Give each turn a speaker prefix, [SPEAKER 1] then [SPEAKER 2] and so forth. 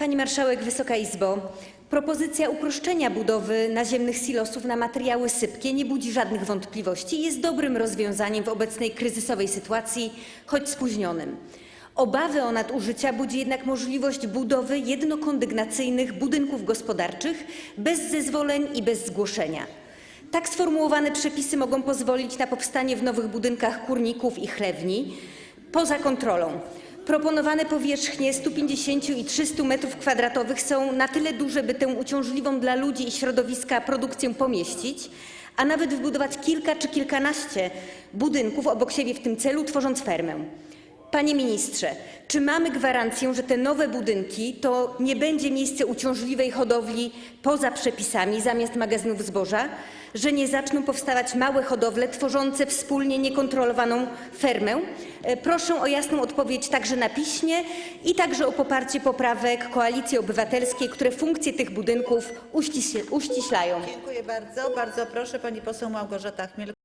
[SPEAKER 1] Pani Marszałek, Wysoka Izbo! Propozycja uproszczenia budowy naziemnych silosów na materiały sypkie nie budzi żadnych wątpliwości i jest dobrym rozwiązaniem w obecnej kryzysowej sytuacji, choć spóźnionym. Obawy o nadużycia budzi jednak możliwość budowy jednokondygnacyjnych budynków gospodarczych bez zezwoleń i bez zgłoszenia. Tak sformułowane przepisy mogą pozwolić na powstanie w nowych budynkach kurników i chlewni poza kontrolą. Proponowane powierzchnie 150 i 300 m2 są na tyle duże, by tę uciążliwą dla ludzi i środowiska produkcję pomieścić, a nawet wybudować kilka czy kilkanaście budynków obok siebie w tym celu, tworząc fermę. Panie ministrze, czy mamy gwarancję, że te nowe budynki to nie będzie miejsce uciążliwej hodowli poza przepisami zamiast magazynów zboża, że nie zaczną powstawać małe hodowle tworzące wspólnie niekontrolowaną fermę? E, Proszę o jasną odpowiedź także na piśmie i także o poparcie poprawek Koalicji Obywatelskiej, które funkcje tych budynków uściśl- uściślają.
[SPEAKER 2] Dziękuję bardzo. Bardzo proszę pani poseł Małgorzata Chmiel.